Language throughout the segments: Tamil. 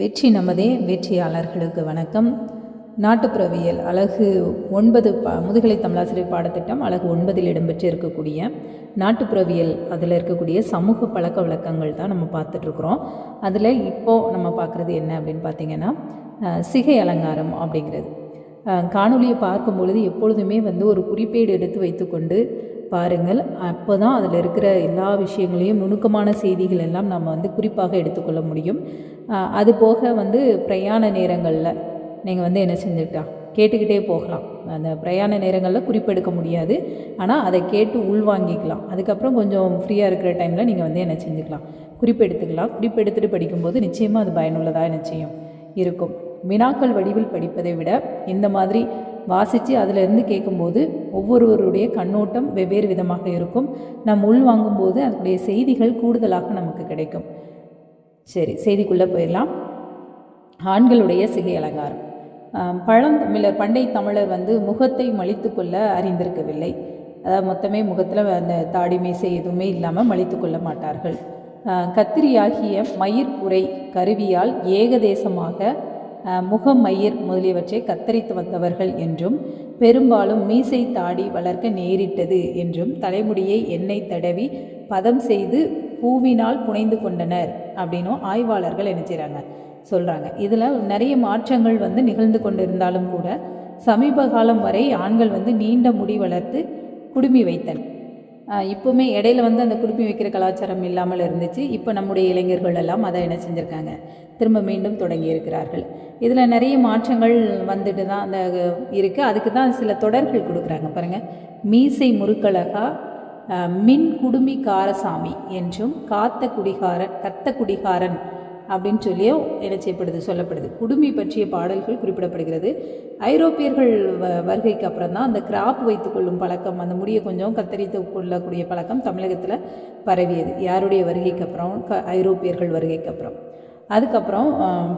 வெற்றி நமதே வெற்றியாளர்களுக்கு வணக்கம். நாட்டுப்புறவியல் அழகு ஒன்பது பா முதுகலை தமிழாசிரியர் பாடத்திட்டம் அழகு ஒன்பதில் இடம்பெற்று இருக்கக்கூடிய நாட்டுப்புறவியல் அதில் இருக்கக்கூடிய சமூக பழக்க வழக்கங்கள் தான் நம்ம பார்த்துட்ருக்குறோம். அதில் இப்போது நம்ம பார்க்குறது என்ன அப்படின்னு பார்த்தீங்கன்னா சிகை அலங்காரம் அப்படிங்கிறது. காணொலியை பார்க்கும் பொழுது எப்பொழுதுமே வந்து ஒரு குறிப்பேடு எடுத்து வைத்துக்கொண்டு பாருங்கள். அப்போ தான் அதில் இருக்கிற எல்லா விஷயங்களையும் நுணுக்கமான செய்திகள் எல்லாம் நம்ம வந்து குறிப்பாக எடுத்துக்கொள்ள முடியும். அது போக வந்து பிரயாண நேரங்களில் நீங்கள் வந்து என்ன செஞ்சுக்கிட்டா கேட்டுக்கிட்டே போகலாம். அந்த பிரயாண நேரங்களில் குறிப்பெடுக்க முடியாது. ஆனால் அதை கேட்டு உள்வாங்கிக்கலாம். அதுக்கப்புறம் கொஞ்சம் ஃப்ரீயாக இருக்கிற டைமில் நீங்கள் வந்து என்ன செஞ்சுக்கலாம் குறிப்பெடுத்துக்கலாம். குறிப்பெடுத்துட்டு படிக்கும்போது நிச்சயமாக அது பயனுள்ளதாக நிச்சயம் இருக்கும். வினாக்கள் வடிவில் படிப்பதை விட இந்த மாதிரி வாசித்து அதிலிருந்து கேட்கும்போது ஒவ்வொருவருடைய கண்ணோட்டம் வெவ்வேறு விதமாக இருக்கும். நம் உள்வாங்கும்போது அதனுடைய செய்திகள் கூடுதலாக நமக்கு கிடைக்கும். சரி செய்திக்குள்ளே போயிடலாம். ஆண்களுடைய சிகை அலங்காரம். பழந்தமிழர் பண்டை தமிழர் வந்து முகத்தை மலித்து கொள்ள அறிந்திருக்கவில்லை. அதாவது மொத்தமே முகத்தில் அந்த தாடி மீசை எதுவுமே இல்லாமல் மலித்து கொள்ள மாட்டார்கள். கத்திரியாகிய மயிர்புரை கருவியால் ஏகதேசமாக முகமயிர் முதலியவற்றை கத்தரித்து வந்தவர்கள் என்றும் பெரும்பாலும் மீசை தாடி வளர்க்க நேரிட்டது என்றும் தலைமுடியை எண்ணெய் தடவி பதம் செய்து பூவினால் புனைந்து கொண்டனர் அப்படின்னும் ஆய்வாளர்கள் என்ன செய்கிறாங்க சொல்கிறாங்க இதில் நிறைய மாற்றங்கள் வந்து நிகழ்ந்து கொண்டிருந்தாலும் கூட சமீப காலம் வரை ஆண்கள் வந்து நீண்ட முடி வளர்த்து குடுமி வைத்தனர். இப்போவுமே இடையில வந்து அந்த குடுமி வைக்கிற கலாச்சாரம் இல்லாமல் இருந்துச்சு. இப்போ நம்முடைய இளைஞர்கள் எல்லாம் அதை என்ன செஞ்சுருக்காங்க? திரும்ப மீண்டும் தொடங்கி இருக்கிறார்கள். இதில் நிறைய மாற்றங்கள் வந்துட்டு தான் அந்த இருக்குது அதுக்கு தான் சில தொடர்கள் கொடுக்குறாங்க. பாருங்கள் மீசை முறுக்கழகா மின் குடுமி காரசாமி என்றும் காத்த குடிகாரன் கத்த குடிகாரன் அப்படின்னு சொல்லியும் என்ன செய்யப்படுது சொல்லப்படுது. குடுமி பற்றிய பாடல்கள் குறிப்பிடப்படுகிறது. ஐரோப்பியர்கள் வ வருகைக்கு அப்புறம் தான் அந்த கிராப் வைத்துக்கொள்ளும் பழக்கம் அந்த முடியை கொஞ்சம் கத்தரித்து கொள்ளக்கூடிய பழக்கம் தமிழகத்தில் பரவியது. யாருடைய வருகைக்கு அப்புறம்? க ஐரோப்பியர்கள் வருகைக்கு அப்புறம். அதுக்கப்புறம்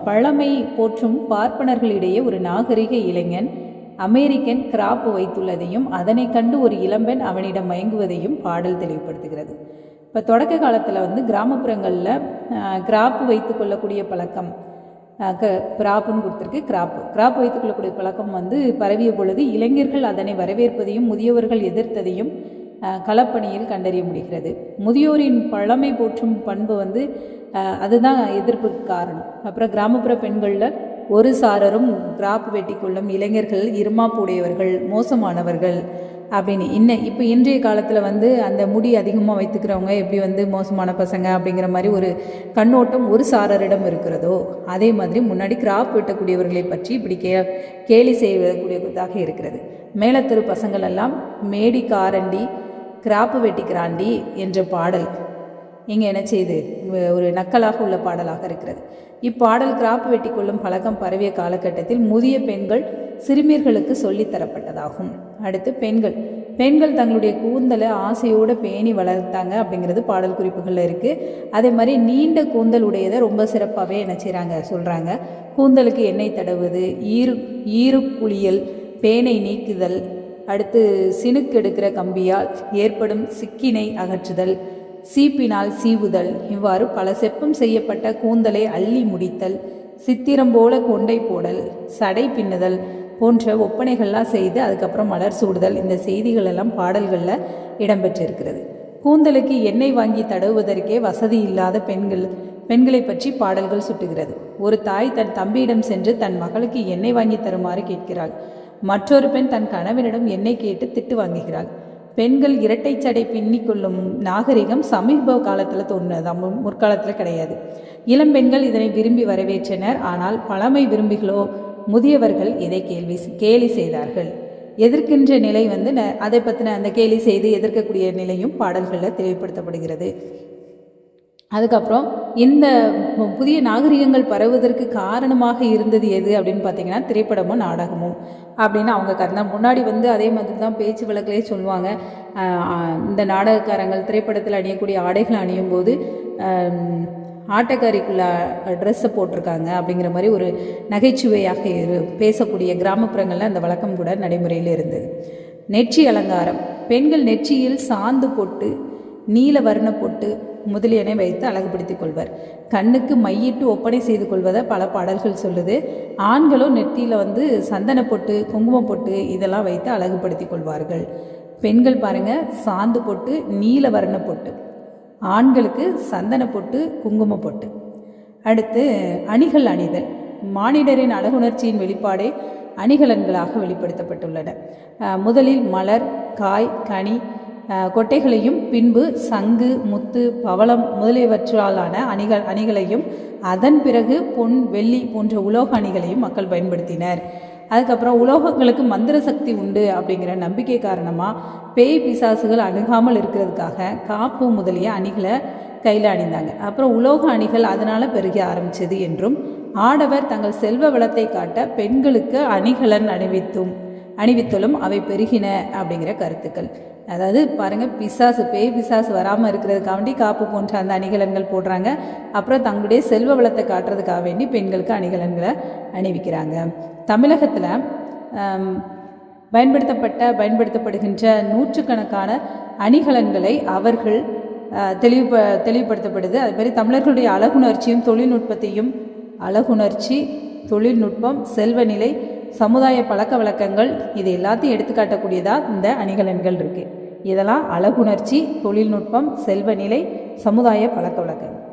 பழமை போற்றும் பார்ப்பனர்களிடையே ஒரு நாகரிக இளைஞன் அமெரிக்கன் கிராப் வைத்துள்ளதையும் அதனை கண்டு ஒரு இளம்பெண் அவனிடம் மயங்குவதையும் பாடல் தெளிவுபடுத்துகிறது. இப்போ தொடக்க காலத்தில் வந்து கிராமப்புறங்களில் கிராப் வைத்து கொள்ளக்கூடிய பழக்கம் க கிராப்புன்னு கொடுத்துருக்கு கிராப்பு. கிராப் வைத்துக் கொள்ளக்கூடிய பழக்கம் வந்து பரவிய பொழுது இளைஞர்கள் அதனை வரவேற்பதையும் முதியவர்கள் எதிர்த்ததையும் களப்பணியில் கண்டறிய முடிகிறது. முதியோரின் பழமை போற்றும் பண்பு வந்து அதுதான் எதிர்ப்புக்கு காரணம். அப்புறம் கிராமப்புற பெண்களில் ஒரு சாரரும் கிராப் வெட்டி கொள்ளும் இளைஞர்கள் இருமாப்பு உடையவர்கள் மோசமானவர்கள் அப்படின்னு. இன்ன இப்போ இன்றைய காலத்தில் வந்து அந்த முடி அதிகமாக வைத்துக்கிறவங்க எப்படி வந்து மோசமான பசங்க அப்படிங்கிற மாதிரி ஒரு கண்ணோட்டம் ஒரு சாரரிடம் இருக்கிறதோ அதே மாதிரி முன்னாடி கிராப் வெட்டக்கூடியவர்களை பற்றி இப்படி கே கேலி செய்யக்கூடியதாக இருக்கிறது. மேலத்தெரு பசங்கள் எல்லாம் மேடி காரண்டி கிராப்பு வெட்டிக்கிறாண்டி என்ற பாடல் இங்கே என்ன செய்யுது ஒரு நக்கலாக உள்ள பாடலாக இருக்கிறது. இப்பாடல் கிராப் வெட்டி கொள்ளும் பழக்கம் பரவிய காலகட்டத்தில் முதிய பெண்கள் சிறுமியர்களுக்கு சொல்லித் தரப்பட்டதாகும். அடுத்து பெண்கள். பெண்கள் தங்களுடைய கூந்தலை ஆசையோடு பேணி வளர்த்தாங்க அப்படிங்கிறது பாடல் குறிப்புகளில் இருக்குது அதே மாதிரி நீண்ட கூந்தல் உடையதை ரொம்ப சிறப்பாகவே என்ன செய்கிறாங்க சொல்கிறாங்க கூந்தலுக்கு எண்ணெய் தடவுது ஈரு ஈரு குளியல் பேனை நீக்குதல் அடுத்து சினுக்கு எடுக்கிற கம்பியால் ஏற்படும் சிக்கினை அகற்றுதல் சீப்பினால் சீவுதல். இவ்வாறு பல செப்பம் செய்யப்பட்ட கூந்தலை அள்ளி முடித்தல் சித்திரம் போல கொண்டை போடல் சடை பின்னுதல் போன்ற ஒப்பனைகள்லாம் செய்து அதுக்கப்புறம் மலர் சூடுதல். இந்த செய்திகள் எல்லாம் பாடல்களில் இடம்பெற்றிருக்கிறது. கூந்தலுக்கு எண்ணெய் வாங்கி தடவுவதற்கே வசதி இல்லாத பெண்கள் பெண்களை பற்றி பாடல்கள் சுட்டுகிறது. ஒரு தாய் தன் தம்பியிடம் சென்று தன் மகளுக்கு எண்ணெய் வாங்கி தருமாறு கேட்கிறாள். மற்றொரு பெண் தன் கணவனிடம் எண்ணெய் கேட்டு திட்டு வாங்குகிறாள். பெண்கள் இரட்டை சடை பின்னிக்கொள்ளும் நாகரிகம் சமீப காலத்தில் தோன்றினதாம் முற்காலத்தில் கிடையாது. இளம் பெண்கள் இதனை விரும்பி வரவேற்றனர். ஆனால் பழமை விரும்பிகளோ முதியவர்கள் இதை கேள்வி கேலி செய்தார்கள். எதிர்க்கின்ற நிலை வந்து ந- அதை பற்றின அந்த கேலி செய்து எதிர்க்கக்கூடிய நிலையும் பாடல்களில் தெளிவுபடுத்தப்படுகிறது. அதுக்கப்புறம் இந்த புதிய நாகரிகங்கள் பரவுவதற்கு காரணமாக இருந்தது எது அப்படின்னு பார்த்தீங்கன்னா திரைப்படமும் நாடகமும் அப்படின்னு அவங்க கருந்தா முன்னாடி வந்து அதே மாதிரி தான் பேச்சு வழக்கிலே சொல்லுவாங்க. இந்த நாடகக்காரங்கள் திரைப்படத்தில் அணியக்கூடிய ஆடைகள் அணியும் போது ஆட்டக்காரிக்குள்ள ட்ரெஸ்ஸை போட்டிருக்காங்க அப்படிங்கிற மாதிரி ஒரு நகைச்சுவையாக இரு பேசக்கூடிய கிராமப்புறங்களில் அந்த வழக்கம் கூட நடைமுறையில் இருந்தது. நெற்றி அலங்காரம். பெண்கள் நெற்றியில் சாந்து போட்டு நீல வர்ண போட்டு முதலியனை வைத்து அழகுபடுத்திக் கொள்வர். கண்ணுக்கு மையிட்டு ஒப்பனை செய்து கொள்வதை பல பாடல்கள் சொல்லுது. ஆண்களும் நெற்றியில் வந்து சந்தன பொட்டு குங்குமம் பொட்டு இதெல்லாம் வைத்து அழகுபடுத்திக் கொள்வார்கள். பெண்கள் பாருங்க சாந்து பொட்டு நீல வர்ண பொட்டு. ஆண்களுக்கு சந்தன பொட்டு குங்கும பொட்டு. அடுத்து அணிகள் அணிதல். மானிடரின் அழகுணர்ச்சியின் வெளிப்பாடே அணிகலன்களாக வெளிப்படுத்தப்பட்டுள்ளன. முதலில் மலர் காய் கனி கொட்டைகளையும் பின்பு சங்கு முத்து பவளம் முதலியவற்றாலான அணிகள் அணிகளையும் அதன் பிறகு பொன் வெள்ளி போன்ற உலோக அணிகளையும் மக்கள் பயன்படுத்தினர். அதுக்கப்புறம் உலோகங்களுக்கு மந்திர சக்தி உண்டு அப்படிங்கிற நம்பிக்கை காரணமாக பேய் பிசாசுகள் அணுகாமல் இருக்கிறதுக்காக காப்பு முதலிய அணிகளை கையில் அணிந்தாங்க. அப்புறம் உலோக அணிகள் அதனால் பெருகி ஆரம்பித்தது என்றும் ஆடவர் தங்கள் செல்வ வளத்தை காட்ட பெண்களுக்கு அணிகலன் அணிவித்தும் அணிவித்தலும் அவை பெருகின அப்படிங்கிற கருத்துக்கள். அதாவது பாருங்கள் பிசாசு பேய் பிசாசு வராமல் இருக்கிறதுக்காண்டி காப்பு போன்ற அந்த அணிகலன்கள் போடுறாங்க. அப்புறம் தங்களுடைய செல்வ வளத்தை காட்டுறதுக்காக வேண்டி பெண்களுக்கு அணிகலன்களை அணிவிக்கிறாங்க. தமிழகத்தில் பயன்படுத்தப்பட்ட பயன்படுத்தப்படுகின்ற நூற்றுக்கணக்கான அணிகலன்களை அவர்கள் அஹ், தெளிவு தெளிவுபடுத்தப்படுது. அது மாதிரி தமிழர்களுடைய அழகுணர்ச்சியும் தொழில்நுட்பத்தையும் அழகுணர்ச்சி தொழில்நுட்பம் செல்வநிலை சமுதாய பழக்க வழக்கங்கள் இது எல்லாத்தையும் எடுத்துக்காட்டக்கூடியதாக இந்த அணிகலன்கள் இருக்குது இதெல்லாம் அழகுணர்ச்சி தொழில்நுட்பம் செல்வநிலை சமுதாய பழக்க வழக்கங்கள்.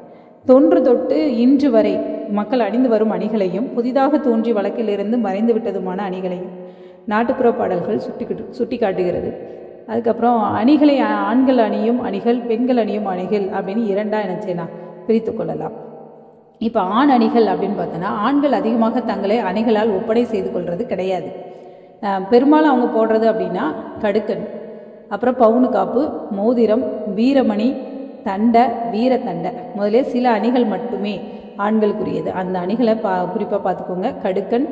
தொன்று தொட்டு இன்று வரை மக்கள் அணிந்து வரும் அணிகளையும் புதிதாக தோன்றி வழக்கிலிருந்து மறைந்து விட்டதுமான அணிகளையும் நாட்டுப்புற பாடல்கள் சுட்டிக்கிட்டு சுட்டி காட்டுகிறது அதுக்கப்புறம் அணிகளை ஆண்கள் அணியும் அணிகள் பெண்கள் அணியும் அணிகள் அப்படின்னு இரண்டாக என்ன செய்யலாம் பிரித்து கொள்ளலாம். இப்போ ஆண் அணிகள் அப்படின்னு பார்த்தோன்னா ஆண்கள் அதிகமாக தங்களை அணிகளால் ஒப்படை செய்து கொள்வது கிடையாது. பெரும்பாலும் அவங்க போடுறது அப்படின்னா கடுக்கன் அப்புறம் பவுனு காப்பு மோதிரம் வீரமணி தண்டை வீரத்தண்டை. முதலே சில அணிகள் மட்டுமே ஆண்களுக்குரியது. அந்த அணிகளை பா குறிப்பாக பார்த்துக்கோங்க. கடுக்கன்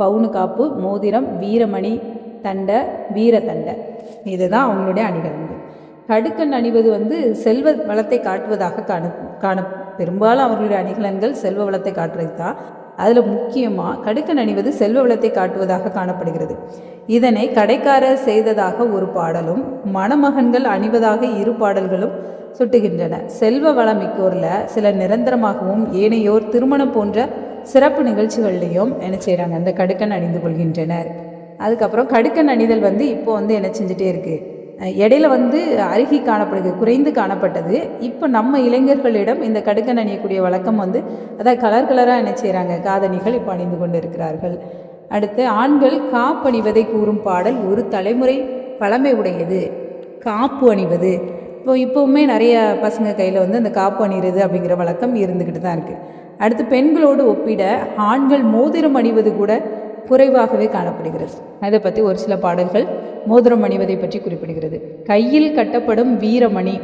பவுனு காப்பு மோதிரம் வீரமணி தண்டை வீரத்தண்டை. இதுதான் அவங்களுடைய அணிகலன்கள் கடுக்கன் அணிவது வந்து செல்வ வளத்தை காட்டுவதாக காண காண பெரும்பாலும் அவர்களுடைய அணிகலன்கள் செல்வ வளத்தை காட்டுறது தான் அதில் முக்கியமாக கடுக்கன் அணிவது செல்வ வளத்தை காட்டுவதாக காணப்படுகிறது. இதனை கடைக்காரர் செய்ததாக ஒரு பாடலும் மணமகன்கள் அணிவதாக இரு பாடல்களும் சுட்டுகின்றன. செல்வ வளமிக்கோரில் சில நிரந்தரமாகவும் ஏனையோர் திருமணம் போன்ற சிறப்பு நிகழ்ச்சிகள்லையும் என்ன செய்கிறாங்க அந்த கடுக்கன் அணிந்து கொள்கின்றனர். அதுக்கப்புறம் கடுக்கன் அணிதல் வந்து இப்போ வந்து என்ன செஞ்சுட்டே இருக்குது இடையில வந்து அருகி காணப்படுது குறைந்து காணப்பட்டது. இப்போ நம்ம இளைஞர்களிடம் இந்த கடுக்கன் அணியக்கூடிய வழக்கம் வந்து அதாவது கலர் கலராக என்ன செய்கிறாங்க காதணிகள் இப்போ அணிந்து கொண்டு இருக்கிறார்கள் அடுத்து ஆண்கள் காப்பு அணிவதை கூறும் பாடல் ஒரு தலைமுறை பழமை உடையது. காப்பு அணிவது. இப்போ இப்போவுமே நிறைய பசங்க கையில் வந்து அந்த காப்பு அணிகிறது அப்படிங்கிற வழக்கம் இருந்துக்கிட்டு தான் இருக்குது அடுத்து பெண்களோடு ஒப்பிட ஆண்கள் மோதிரம் அணிவது கூட குறைவாகவே காணப்படுகிறது. அதை பற்றி ஒரு சில பாடல்கள் மோதிரம் அணிவதை பற்றி குறிப்பிடுகிறது. கையில் கட்டப்படும் வீரமணி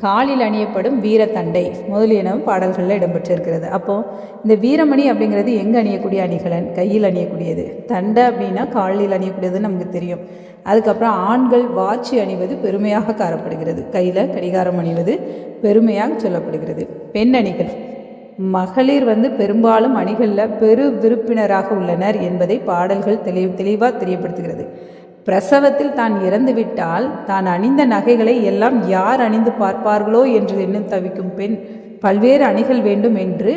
காலில் அணியப்படும் வீரத்தண்டை முதலியன பாடல்களில் இடம்பெற்றிருக்கிறது. அப்போது இந்த வீரமணி அப்படிங்கிறது எங்கே அணியக்கூடிய அணிகலன்? கையில் அணியக்கூடியது. தண்டை அப்படின்னா காலில் அணியக்கூடியதுன்னு நமக்கு தெரியும். அதுக்கப்புறம் ஆண்கள் வாட்சி அணிவது பெருமையாக காணப்படுகிறது. கையில் கடிகாரம் அணிவது பெருமையாக சொல்லப்படுகிறது. பெண் அணிகள். மகளிர் வந்து பெரும்பாலும் அணிகளில் பெரு விருப்பினராக உள்ளனர் என்பதை பாடல்கள் தெளிவு தெளிவாக தெரியப்படுத்துகிறது. பிரசவத்தில் தான் இறந்துவிட்டால் தான் அணிந்த நகைகளை எல்லாம் யார் அணிந்து பார்ப்பார்களோ என்று எண்ணம் தவிக்கும் பெண் பல்வேறு அணிகள் வேண்டும் என்று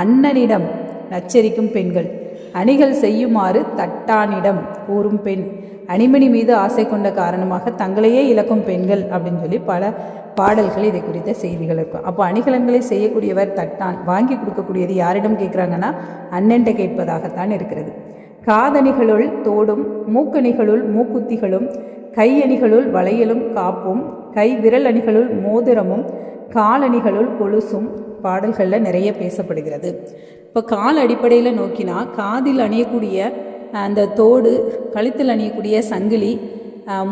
அண்ணனிடம் நச்சரிக்கும் பெண்கள். அணிகள் செய்யுமாறு தட்டானிடம் கூறும் பெண். அணிமணி மீது ஆசை கொண்ட காரணமாக தங்களையே இழக்கும் பெண்கள் அப்படின்னு சொல்லி பல பாடல்கள் இதை குறித்த செய்திகள் இருக்கும் அப்போ அணிகலன்களை செய்யக்கூடியவர் தட்டான். வாங்கி கொடுக்கக்கூடியது யாரிடம் கேட்குறாங்கன்னா அண்ணன்ட்ட கேட்பதாகத்தான் இருக்கிறது. காதணிகளுள் தோடும் மூக்கணிகளுள் மூக்குத்திகளும் கையணிகளுள் வளையலும் காப்பும் கை விரல் அணிகளுள் மோதிரமும் காலணிகளுள் கொலுசும் பாடல்களில் நிறைய பேசப்படுகிறது. இப்போ கால் அடிப்படையில் நோக்கினா காதில் அணியக்கூடிய அந்த தோடு கழுத்தில் அணியக்கூடிய சங்கிலி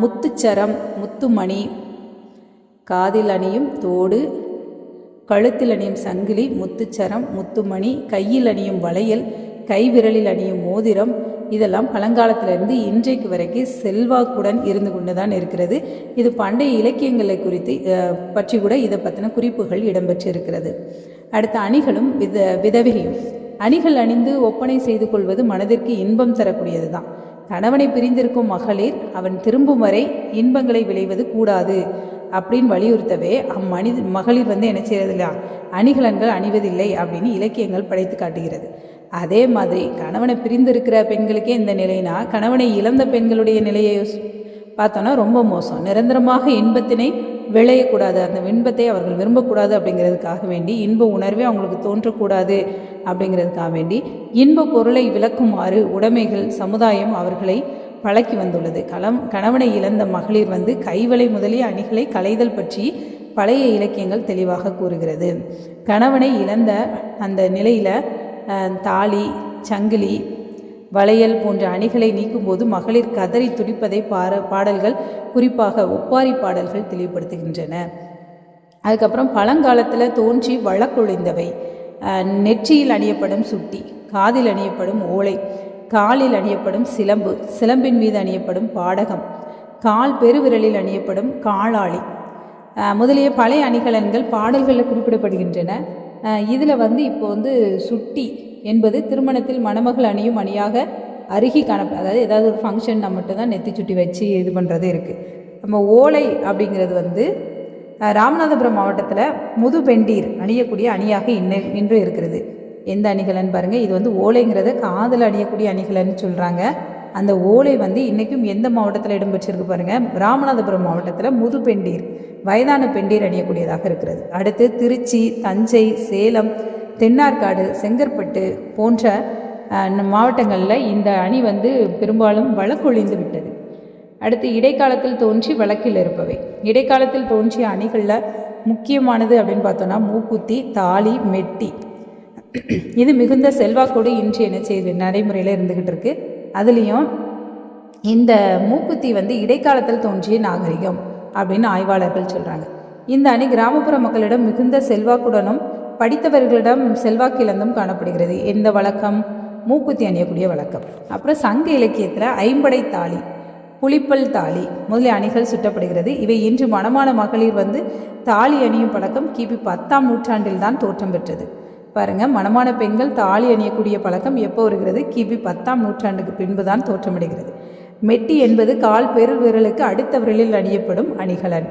முத்துச்சரம் முத்துமணி காதில் அணியும் தோடு கழுத்தில் அணியும் சங்கிலி முத்துச்சரம் முத்துமணி கையில் அணியும் வளையல் கைவிரலில் அணியும் மோதிரம் இதெல்லாம் பழங்காலத்திலிருந்து இன்றைக்கு வரைக்கும் செல்வாக்குடன் இருந்து கொண்டு தான் இருக்கிறது. இது பண்டைய இலக்கியங்களை குறித்து பற்றி கூட இதை பற்றின குறிப்புகள் இடம்பெற்றிருக்கிறது. அடுத்த அணிகளும் வித விதவையும் அணிகள் அணிந்து ஒப்பனை செய்து கொள்வது மனதிற்கு இன்பம் தரக்கூடியது தான் கணவனை பிரிந்திருக்கும் மகளிர் அவன் திரும்பும் வரை இன்பங்களை விளைவது கூடாது அப்படின்னு வலியுறுத்தவே அம்மனி மகளிர் வந்து என்ன செய்யறதில்ல? அணிகலன்கள் அணிவதில்லை அப்படின்னு இலக்கியங்கள் படைத்து காட்டுகிறது. அதே மாதிரி கணவனை பிரிந்திருக்கிற பெண்களுக்கே இந்த நிலைனா கணவனை இழந்த பெண்களுடைய நிலையை பார்த்தோன்னா ரொம்ப மோசம். நிரந்தரமாக இன்பத்தினை விளையக்கூடாது. அந்த இன்பத்தை அவர்கள் விரும்பக்கூடாது அப்படிங்கிறதுக்காக வேண்டி இன்ப உணர்வே அவங்களுக்கு தோன்றக்கூடாது அப்படிங்கிறதுக்காக வேண்டி இன்ப பொருளை விளக்குமாறு உடைமைகள் சமுதாயம் அவர்களை பழக்கி வந்துள்ளது. களம் கணவனை இழந்த மகளிர் வந்து கைவளை முதலிய அணிகளை களைதல் பற்றி பழைய இலக்கியங்கள் தெளிவாக கூறுகிறது. கணவனை இழந்த அந்த நிலையில் தாலி சங்கிலி வளையல் போன்ற அணிகளை நீக்கும்போது மகளிர் கதறி துடிப்பதை பார பாடல்கள் குறிப்பாக ஒப்பாரி பாடல்கள் தெளிவுபடுத்துகின்றன. அதுக்கப்புறம் பழங்காலத்தில் தோன்றி வழக்கொழிந்தவை நெற்றியில் அணியப்படும் சுட்டி காதில் அணியப்படும் ஓலை காலில் அணியப்படும் சிலம்பு சிலம்பின் மீது அணியப்படும் பாடகம் கால் பெருவிரலில் அணியப்படும் காளாளி முதலிய பழைய அணிகலன்கள் பாடல்களில் குறிப்பிடப்படுகின்றன. இதில் வந்து இப்போ வந்து சுட்டி என்பது திருமணத்தில் மணமகள் அணியும் அணியாக அருகி காணப்ப அதாவது ஏதாவது ஒரு ஃபங்க்ஷன்னா மட்டும்தான் நெத்தி சுட்டி வச்சு இது பண்ணுறது இருக்குது நம்ம ஓலை அப்படிங்கிறது வந்து ராமநாதபுரம் மாவட்டத்தில் முதுபெண்டீர் அணியக்கூடிய அணியாக இன்ன இன்று இருக்கிறது. எந்த அணிகலன்னு பாருங்கள் இது வந்து ஓலைங்கிறத காதில் அணியக்கூடிய அணிகலன்னு சொல்கிறாங்க அந்த ஓலை வந்து இன்றைக்கும் எந்த மாவட்டத்தில் இடம்பெற்றிருக்கு பாருங்கள் ராமநாதபுரம் மாவட்டத்தில் முதுபெண்டீர் வயதான பெண்டீர் அணியக்கூடியதாக இருக்கிறது. அடுத்து திருச்சி தஞ்சை சேலம் தென்னார்காடு செங்கற்பட்டு போன்ற மாவட்டங்களில் இந்த அணி வந்து பெரும்பாலும் வழக்கொழிந்து விட்டது. அடுத்து இடைக்காலத்தில் தோன்றி வழக்கில் இருப்பவை. இடைக்காலத்தில் தோன்றிய அணிகளில் முக்கியமானது அப்படின்னு பார்த்தோன்னா மூக்குத்தி தாலி மெட்டி. இது மிகுந்த செல்வாக்கோடு இன்று என்ன செய்யுது நடைமுறையில் இருந்துக்கிட்டு இருக்குது அதுலேயும் இந்த மூக்குத்தி வந்து இடைக்காலத்தில் தோன்றிய நாகரிகம் அப்படின்னு ஆய்வாளர்கள் சொல்கிறாங்க இந்த அணி கிராமப்புற மக்களிடம் மிகுந்த செல்வாக்குடனும் படித்தவர்களிடம் செல்வாக்கு இழந்தும் காணப்படுகிறது. எந்த வழக்கம்? மூக்குத்தி அணியக்கூடிய வழக்கம். அப்புறம் சங்க இலக்கியத்தில் ஐம்படை தாலி புளிப்பல் தாலி முதலிய அணிகள் சுட்டப்படுகிறது. இவை இன்று மணமான மகளிர் வந்து தாலி அணியும் பழக்கம் கிபி பத்தாம் நூற்றாண்டில் தான் தோற்றம் பெற்றது. பாருங்கள் மணமான பெண்கள் தாலி அணியக்கூடிய பழக்கம் எப்போ வருகிறது? கிபி பத்தாம் நூற்றாண்டுக்கு பின்பு தான் தோற்றமடைகிறது. மெட்டி என்பது கால் பெரு விரலுக்கு அடுத்த விரலில் அணியப்படும் அணிகலன்.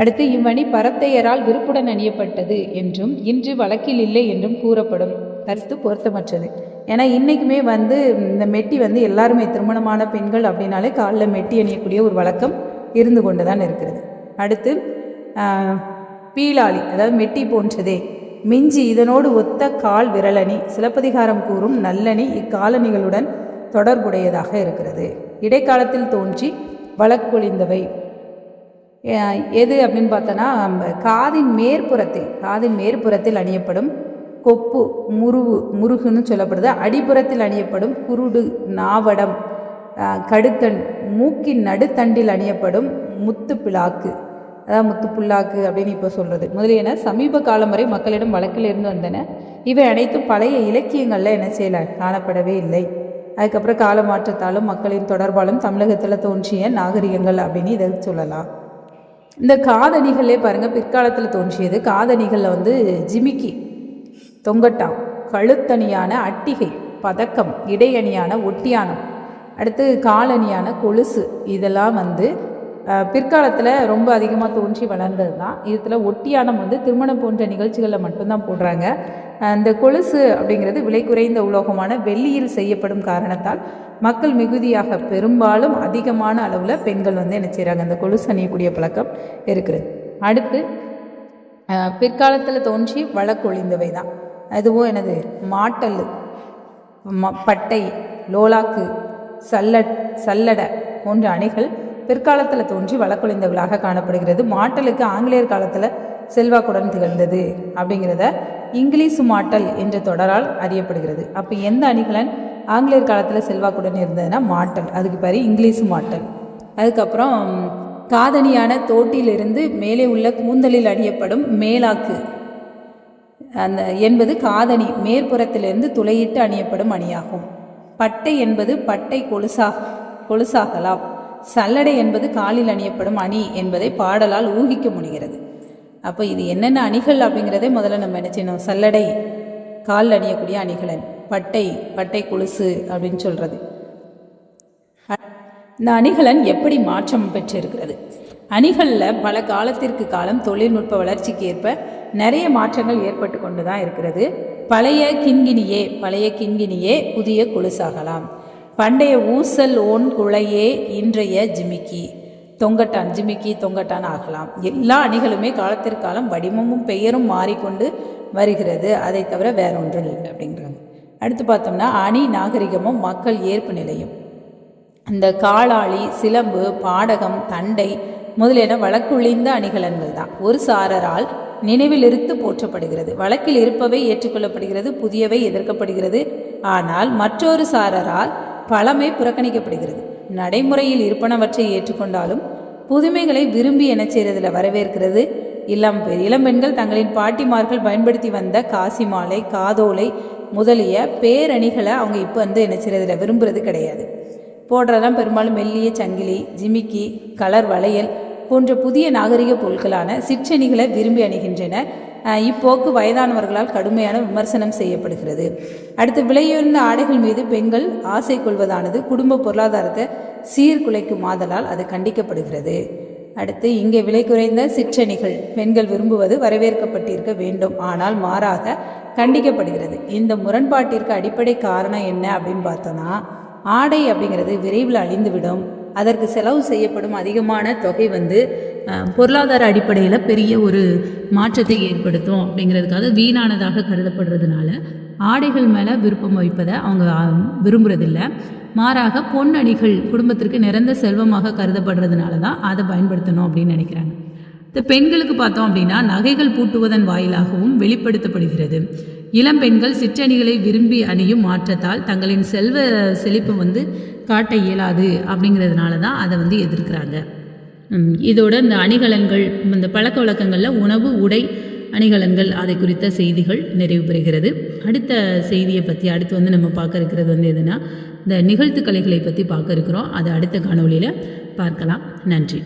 அடுத்து இவ்வணி பரத்தையரால் விருப்புடன் அணியப்பட்டது என்றும் இன்று வழக்கில் இல்லை என்றும் கூறப்படும் கருத்து பொருத்தமற்றது. ஏன்னா இன்றைக்குமே வந்து இந்த மெட்டி வந்து எல்லாருமே திருமணமான பெண்கள் அப்படின்னாலே காலில் மெட்டி அணியக்கூடிய ஒரு வழக்கம் இருந்து கொண்டு தான் இருக்கிறது. அடுத்து பீலாளி அதாவது மெட்டி போன்றதே. மிஞ்சி இதனோடு ஒத்த கால் விரலணி. சிலப்பதிகாரம் கூறும் நல்லணி இக்காலணிகளுடன் தொடர்புடையதாக இருக்கிறது. இடைக்காலத்தில் தோன்றி வழக்கொழிந்தவை. எது அப்படின்னு பார்த்தோன்னா காதின் மேற்புறத்தில் காதின் மேற்புறத்தில் அணியப்படும் கொப்பு முருவு முருகுன்னு சொல்லப்படுது. அடிப்புறத்தில் அணியப்படும் குருடு நாவடம் கடுக்கண் மூக்கின் நடுத்தண்டில் அணியப்படும் முத்து பிளாக்கு. அதாவது முத்து புல்லாக்கு அப்படின்னு இப்போ சொல்கிறது முதலியன சமீப காலம் வரை மக்களிடம் வழக்கில் இருந்து வந்தன. இவை அனைத்தும் பழைய இலக்கியங்களில் என்ன செய்யல? காணப்படவே இல்லை. அதுக்கப்புறம் கால மாற்றத்தாலும் மக்களின் தொடர்பாலும் தமிழகத்தில் தோன்றிய நாகரிகங்கள் அப்படின்னு இதை சொல்லலாம். இந்த காதணிகளே பாருங்கள் பிற்காலத்தில் தோன்றியது. காதணிகளில் வந்து ஜிமிக்கி தொங்கட்டாம் கழுத்தணியான அட்டிகை பதக்கம் இடையணியான ஒட்டியானம் அடுத்து காலணியான கொலுசு இதெல்லாம் வந்து பிற்காலத்தில் ரொம்ப அதிகமாக தோன்றி வளர்ந்தது தான் இதில் ஒட்டியானம் வந்து திருமணம் போன்ற நிகழ்ச்சிகளில் மட்டும்தான் போடுறாங்க. அந்த இந்த கொலுசு அப்படிங்கிறது விலை குறைந்த உலோகமான வெள்ளியில் செய்யப்படும் காரணத்தால் மக்கள் மிகுதியாக பெரும்பாலும் அதிகமான அளவில் பெண்கள் வந்து என்ன செய்கிறாங்க இந்த கொலுசு அணியக்கூடிய பழக்கம் இருக்கிறது. அடுத்து பிற்காலத்தில் தோன்றி வழக்கொழிந்தவை தான் அதுவும் எனது மாட்டல் ம பட்டை லோலாக்கு சல்லட் சல்லட போன்ற அணிகள் பிற்காலத்தில் தோன்றி வழக்கொழிந்தவர்களாக காணப்படுகிறது. மாட்டலுக்கு ஆங்கிலேயர் காலத்தில் செல்வாக்குடன் திகழ்ந்தது அப்படிங்கிறத இங்கிலீஷ் மாட்டல் என்ற தொடரால் அறியப்படுகிறது. அப்போ எந்த அணிகலன் ஆங்கிலேயர் காலத்தில் செல்வாக்குடன் இருந்ததுன்னா மாட்டல். அதுக்கு பேர் இங்கிலீஷ் மாட்டல். அதுக்கப்புறம் காதணியான தோட்டிலிருந்து மேலே உள்ள கூந்தலில் அணியப்படும் மேலாக்கு. அந்த என்பது காதணி மேற்புறத்திலிருந்து துளையிட்டு அணியப்படும் அணியாகும். பட்டை என்பது பட்டை கொலுசாக கொலுசாகலாம். சல்லடை என்பது காலில் அணியப்படும் அணி என்பதை பாடலால் ஊகிக்க முடிகிறது. அப்போ இது என்னென்ன அணிகள் அப்படிங்கிறதே முதல்ல நம்ம என்ன செய்யணும்? சல்லடை காலில் அணியக்கூடிய அணிகலன் பட்டை பட்டை கொலுசு அப்படின்னு சொல்கிறது இந்த அணிகலன் எப்படி மாற்றம் பெற்றிருக்கிறது? அணிகளில் பல காலத்திற்கு காலம் தொழில்நுட்ப வளர்ச்சிக்கு ஏற்ப நிறைய மாற்றங்கள் ஏற்பட்டு கொண்டு தான் இருக்கிறது. பழைய கிண்கிணியே பழைய கிண்கிணியே புதிய கொலுசாகலாம். பண்டைய ஊசல் ஓன் குழையே இன்றைய ஜிமிக்கி. தொங்கட்டான் ஜிமிக்கி தொங்கட்டான் ஆகலாம். எல்லா அணிகளுமே காலத்திற்காலம் வடிவமும் பெயரும் மாறிக்கொண்டு வருகிறது. அதை தவிர வேற ஒன்றும் இல்லை அப்படிங்கிறாங்க அடுத்து பார்த்தோம்னா அணி நாகரிகமும் மக்கள் ஏற்பு நிலையும். இந்த காளாளி சிலம்பு பாடகம் தண்டை முதலியன வழக்குழிந்த அணிகலன்கள் தான். ஒரு சாரரால் நினைவில் இருத்து போற்றப்படுகிறது. வழக்கில் இருப்பவை ஏற்றுக்கொள்ளப்படுகிறது புதியவை எதிர்க்கப்படுகிறது. ஆனால் மற்றொரு சாரரால் பழமை புறக்கணிக்கப்படுகிறது. நடைமுறையில் இருப்பனவற்றை ஏற்றுக்கொண்டாலும் புதுமைகளை விரும்பி என செய்கிறதுல வரவேற்கிறது. இளம் பெ- இளம்பெண்கள் தங்களின் பாட்டிமார்கள் பயன்படுத்தி வந்த காசி மாலை காதோலை முதலிய பேரணிகளை அவங்க இப்போ வந்து என்ன செய்யறதுல விரும்புறது கிடையாது. போடுறதெல்லாம் பெரும்பாலும் மெல்லிய சங்கிலி ஜிமிக்கி கலர் வளையல் போன்ற புதிய நாகரிக பொருட்களான சிற்றணிகளை விரும்பி அணிகின்றன. இப்போக்கு வயதானவர்களால் கடுமையான விமர்சனம் செய்யப்படுகிறது. அடுத்து விலையுயர்ந்த ஆடைகள் மீது பெண்கள் ஆசை கொள்வதானது குடும்ப பொருளாதாரத்தை சீர்குலைக்கும் ஆதலால் அது கண்டிக்கப்படுகிறது. அடுத்து இங்கே விலை குறைந்த சிற்றணிகள் பெண்கள் விரும்புவது வரவேற்கப்பட்டிருக்க வேண்டும். ஆனால் மாறாக கண்டிக்கப்படுகிறது. இந்த முரண்பாட்டிற்கு அடிப்படை காரணம் என்ன அப்படின்னு பார்த்தோன்னா ஆடை அப்படிங்கிறது விரைவில் அழிந்துவிடும். அதற்கு செலவு செய்யப்படும் அதிகமான தொகை வந்து பொருளாதார அடிப்படையில் பெரிய ஒரு மாற்றத்தை ஏற்படுத்தும் அப்படிங்கிறதுக்காக வீணானதாக கருதப்படுறதுனால ஆடைகள் மேலே விருப்பம் வைப்பதை அவங்க விரும்புறதில்லை. மாறாக பொன் அணிகள் குடும்பத்திற்கு நிறந்த செல்வமாக கருதப்படுறதுனால தான் அதை பயன்படுத்தணும் அப்படின்னு நினைக்கிறாங்க. இந்த பெண்களுக்கு பார்த்தோம் அப்படின்னா நகைகள் பூட்டுவதன் வாயிலாகவும் வெளிப்படுத்தப்படுகிறது. இளம் பெண்கள் சிற்றணிகளை விரும்பி அணியும் மாற்றத்தால் தங்களின் செல்வ செழிப்பை வந்து காட்ட இயலாது அப்படிங்கிறதுனால தான் அதை வந்து எதிர்க்கிறாங்க. இதோட இந்த அணிகலன்கள் இந்த பழக்க வழக்கங்களில் உணவு உடை அணிகலன்கள் அதை குறித்த செய்திகள் நிறைவு பெறுகிறது. அடுத்த செய்தியை பற்றி அடுத்து வந்து நம்ம பார்க்க இருக்கிறது வந்து எதுனா இந்த நிகழ்த்து கலைகளை பற்றி பார்க்க இருக்கிறோம். அதை அடுத்த காணொலியில் பார்க்கலாம். நன்றி.